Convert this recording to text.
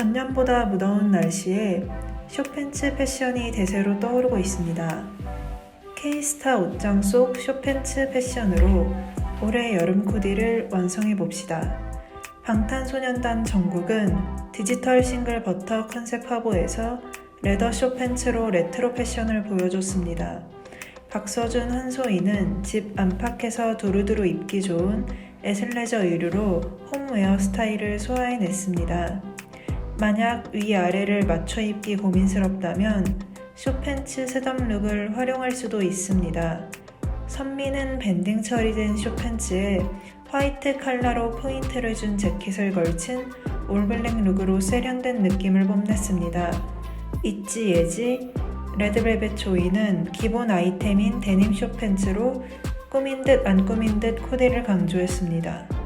전년보다 무더운 날씨에 쇼팬츠 패션이 대세로 떠오르고 있습니다. K스타 옷장 속 쇼팬츠 패션으로 올해 여름 코디를 완성해 봅시다. 방탄소년단 정국은 디지털 싱글 버터 컨셉 화보에서 레더 쇼팬츠로 레트로 패션을 보여줬습니다. 박서준 한소희는 집 안팎에서 두루두루 입기 좋은 에슬레저 의류로 홈웨어 스타일을 소화해냈습니다. 만약 위아래를 맞춰 입기 고민스럽다면 쇼팬츠 셋업 룩을 활용할 수도 있습니다. 선미는 밴딩 처리된 쇼팬츠에 화이트 컬러로 포인트를 준 재킷을 걸친 올블랙 룩으로 세련된 느낌을 뽐냈습니다. 있지 예지 레드벨벳 조이는 기본 아이템인 데님 쇼팬츠로 꾸민 듯 안 꾸민 듯 코디를 강조했습니다.